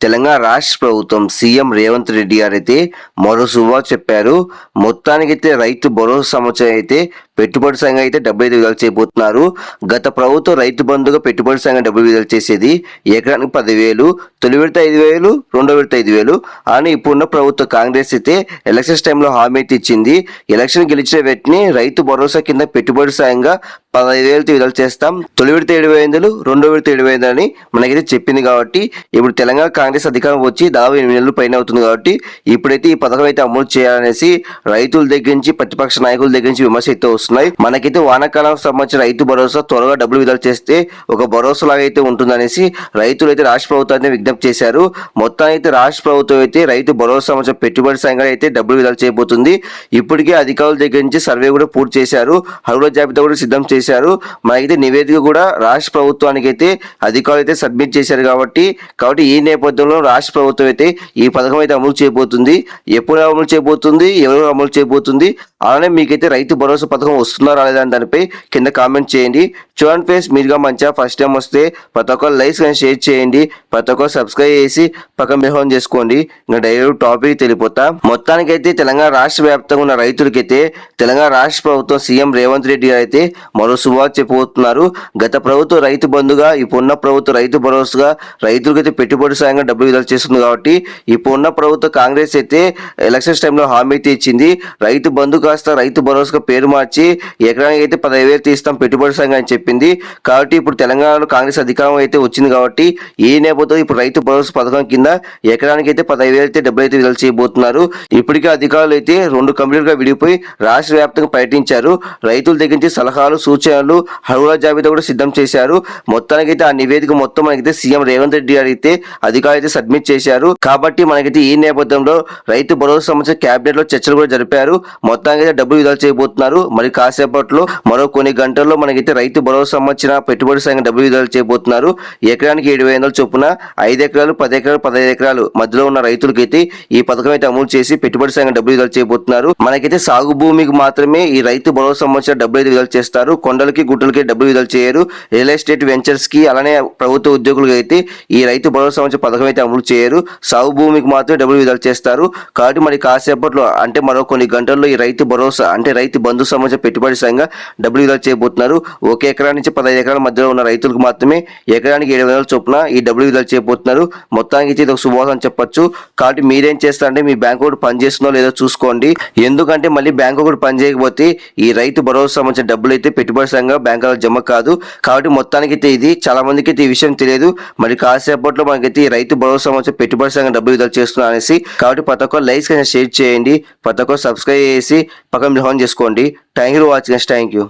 తెలంగాణ రాష్ట్ర ప్రభుత్వం సీఎం రేవంత్ రెడ్డి గారు అయితే మరో శుభా చెప్పారు. మొత్తానికైతే రైతు భరోసా సంవత్సరం అయితే పెట్టుబడి సంఘం అయితే డబ్బులు అయితే విడుదల చేయబోతున్నారు. గత ప్రభుత్వం రైతు బంధుగా పెట్టుబడి సంఘం డబ్బులు విడుదల చేసేది ఎకరానికి పదివేలు తొలి విడత ఐదు వేలు రెండో విడత ఐదు వేలు. అని ఇప్పుడున్న ప్రభుత్వ కాంగ్రెస్ అయితే ఎలక్షన్స్ టైంలో హామీ అయితే ఇచ్చింది. ఎలక్షన్ గెలిచిన వ్యక్తిని రైతు భరోసా కింద పెట్టుబడి సాయంగా పదహైదు వేలతో విడుదల చేస్తాం. తొలి విడత ఏడు వేలు రెండో విడత ఏడు వేలు అని మనకైతే చెప్పింది కాబట్టి ఇప్పుడు తెలంగాణ కాంగ్రెస్ అధికారం వచ్చి దాదాపు ఎనిమిది నెలలు పైన అవుతుంది కాబట్టి ఇప్పుడైతే ఈ పథకం అయితే అమలు చేయాలనేసి రైతుల దగ్గర నుంచి ప్రతిపక్ష నాయకుల దగ్గర నుంచి విమర్శ అయితే వస్తున్నాయి. మనకైతే వానాకాలం సంబంధించిన రైతు భరోసా త్వరగా డబ్బులు విడుదల చేస్తే ఒక భరోసా లాగా అయితే ఉంటుందనేసి రైతులు అయితే రాష్ట్ర ప్రభుత్వాన్ని విజ్ఞప్తి చేశారు. మొత్తానికి అయితే రాష్ట్ర ప్రభుత్వం అయితే రైతు భరోసా సంబంధించిన పెట్టుబడి సంఘాలు అయితే డబ్బులు విడుదల చేయబోతుంది. ఇప్పటికే అధికారుల దగ్గర నుంచి సర్వే కూడా పూర్తి చేశారు. హరువుల జాబితా కూడా సిద్ధం చేశారు. మనకైతే నివేదిక కూడా రాష్ట్ర ప్రభుత్వానికి అయితే అధికారులు అయితే సబ్మిట్ చేశారు కాబట్టి కాబట్టి ఈ నేపథ్యంలో రాష్ట్ర ప్రభుత్వం అయితే ఈ పథకం అయితే అమలు చేయబోతుంది. ఎప్పుడు అమలు చేయబోతుంది? ఎవరు అమలు చేయబోతుంది? అలానే మీకైతే రైతు భరోసా పథకం వస్తుందా రాలేదా అని దానిపై కింద కామెంట్ చేయండి. చూడండి ఫేస్ మీరుగా మంచిగా ఫస్ట్ టైం వస్తే ప్రతి ఒక్కరు లైక్స్ కానీ షేర్ చేయండి. ప్రతి ఒక్కరు సబ్స్క్రైబ్ చేసి పక్కన బిహోన్ చేసుకోండి. ఇంకా డైరెక్ట్ టాపిక్ తెలిపోతా మొత్తానికైతే తెలంగాణ రాష్ట్ర వ్యాప్తంగా ఉన్న రైతులకైతే తెలంగాణ రాష్ట్ర ప్రభుత్వం సీఎం రేవంత్ రెడ్డి గారు అయితే మరో శుభార్త చెప్పబోతున్నారు. గత ప్రభుత్వం రైతు బంధుగా ఇప్పుడున్న ప్రభుత్వం రైతు భరోసాగా రైతులకైతే పెట్టుబడి సాయంగా డబ్బులు విడుదల చేస్తుంది కాబట్టి ఇప్పుడు ఉన్న ప్రభుత్వం కాంగ్రెస్ అయితే ఎలక్షన్స్ టైంలో హామీ అయితే ఇచ్చింది. రైతు బంధు కాస్త రైతు భరోసాకు పేరు మార్చి ఎకరానికి అయితే పదహైదు వేలు తీస్తాం పెట్టుబడి సంఘం అని చెప్పింది. కాబట్టి ఇప్పుడు తెలంగాణలో కాంగ్రెస్ అధికారం అయితే వచ్చింది కాబట్టి ఈ నేపథ్యంలో ఇప్పుడు రైతు భరోసా పథకం కింద ఎకరానికి అయితే పదహైదు వేలు అయితే డబ్బులు అయితే విడుదల చేయబోతున్నారు. ఇప్పటికే అధికారులు అయితే రెండు కంపెనీలుగా విడిపోయి రాష్ట్ర వ్యాప్తంగా పర్యటించారు. రైతుల దగ్గర నుంచి సలహాలు సూచనలు హరువుల జాబితా కూడా సిద్ధం చేశారు. మొత్తానికైతే ఆ నివేదిక మొత్తం మనకైతే సీఎం రేవంత్ రెడ్డి గారు అయితే అధికారులు అయితే సబ్మిట్ చేశారు. కాబట్టి మనకైతే ఈ నేపథ్యంలో రైతు భరోసా సంబంధించిన కేబినెట్లో చర్చలు కూడా జరిపారు. మొత్తానికి అయితే డబ్బులు విడుదల చేయబోతున్నారు. మరి కాసేపట్లో మరో కొన్ని గంటల్లో మనకైతే రైతు భరోసా సంబంధించిన పెట్టుబడి సంఘం డబ్బులు విడుదల చేయబోతున్నారు. ఎకరానికి ఏడు వేల చొప్పున ఐదు ఎకరాలు పది ఎకరాలు పదహైదు ఎకరాలు మధ్యలో ఉన్న రైతులకైతే ఈ పథకం అయితే అమలు చేసి పెట్టుబడి సంఘం డబ్బులు విడుదల చేయబోతున్నారు. మనకైతే సాగు భూమికి మాత్రమే ఈ రైతు భరోసా సంబంధించిన డబ్బులు అయితే విడుదల చేస్తారు. కొండలకి గుట్టలకి డబ్బులు విడుదల చేయరు. రియల్ ఎస్టేట్ వెంచర్స్కి అలానే ప్రభుత్వ ఉద్యోగులకు అయితే ఈ రైతు భరోసా సంబంధించిన పథకం అయితే అమలు చేయరు సాగు భూమికి మాత్రమే డబ్బులు విడుదల చేస్తారు. కాబట్టి మరి కాసేపట్లో అంటే మరో కొన్ని గంటల్లో ఈ రైతు భరోసా అంటే రైతు బంధు సంబంధించిన పెట్టుబడి సంఘంగా డబ్బులు విడుదల చేయబోతున్నారు. ఒక ఎకరా నుంచి పదహైదు ఎకరాల మధ్యలో ఉన్న రైతులకు మాత్రమే ఎకరానికి ఏడు వేల చొప్పున ఈ డబ్బులు విడుదల చేయబోతున్నారు. మొత్తానికి ఇది ఒక శుభవార్త అని చెప్పొచ్చు. కాబట్టి మీరేం చేస్తారంటే మీ బ్యాంక్ ఒకటి పనిచేస్తుందో లేదో చూసుకోండి. ఎందుకంటే మళ్ళీ బ్యాంక్ ఒకటి పని చేయకపోతే ఈ రైతు భరోసా సంబంధించిన డబ్బులు అయితే పెట్టుబడి సంఘం బ్యాంకులో జమ కాదు. కాబట్టి మొత్తానికి అయితే ఇది చాలా మందికి అయితే ఈ విషయం తెలియదు. మరి కాసేపట్లో మనకైతే ఈ రైతు భరోసా మంచి పెట్టుబడి సంఘం డబ్బులు విడుదల చేస్తున్నా అనేసి. కాబట్టి ప్రతి ఒక్కరు లైక్స్ షేర్ చేయండి ప్రతి ఒక్కరు సబ్స్క్రైబ్ చేసి పక్కన హోన్ చేసుకోండి. Thank you watching thank you